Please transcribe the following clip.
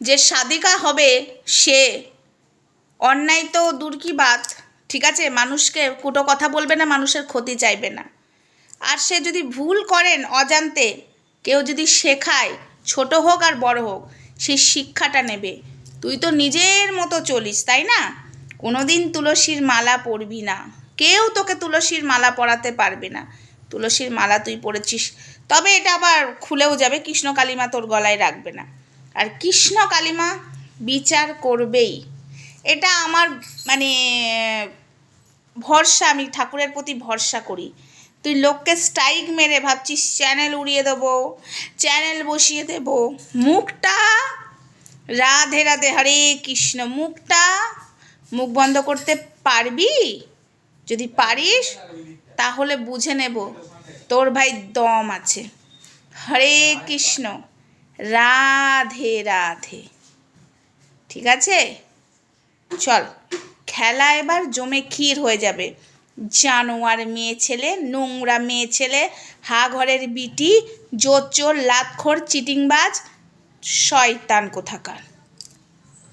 যে সাদিকা হবে সে। অন্যায় তো দূর কি বাত? ঠিক আছে, মানুষকে কুটো কথা বলবে না, মানুষের ক্ষতি চাইবে না। আর সে যদি ভুল করেন অজান্তে, কেউ যদি শেখায়, ছোট হোক আর বড় হোক সেই শিক্ষাটা নেবে। তুই তো নিজের মতো চলিস, তাই না? কোনোদিন তুলসীর মালা পরবি না। কেউ তোকে তুলসীর মালা পরাতে পারবে না। তুলসীর মালা তুই পরেছিস, তবে এটা আবার খুলেও যাবে, কৃষ্ণ কালিমা তোর গলায় রাখবে না। আর কৃষ্ণ কালিমা বিচার করবেই। এটা আমার মানে ভরসা, আমি ঠাকুরের প্রতি ভরসা করি। তুই লোককে স্ট্রাইক মেরে ভাবছিস চ্যানেল উড়িয়ে দেবো চ্যানেল বসিয়ে দেব। মুখটা রাধে রাধে, হরে কৃষ্ণ, মুখটা মুখ বন্ধ করতে পারবি? যদি পারিস, তাহলে বুঝে নেব, তোর ভাই দম আছে। হরে কৃষ্ণ। রাধে রাধে। ঠিক আছে? চল, খেলা এবার জমে ক্ষীর হয়ে যাবে। জানোয়ার মেয়ে ছেলে, নোংরা মেয়ে ছেলে, হা ঘরের বিটি জোর চোর লাতখোর, চিটিংবাজ, শয়তান কোথাকার।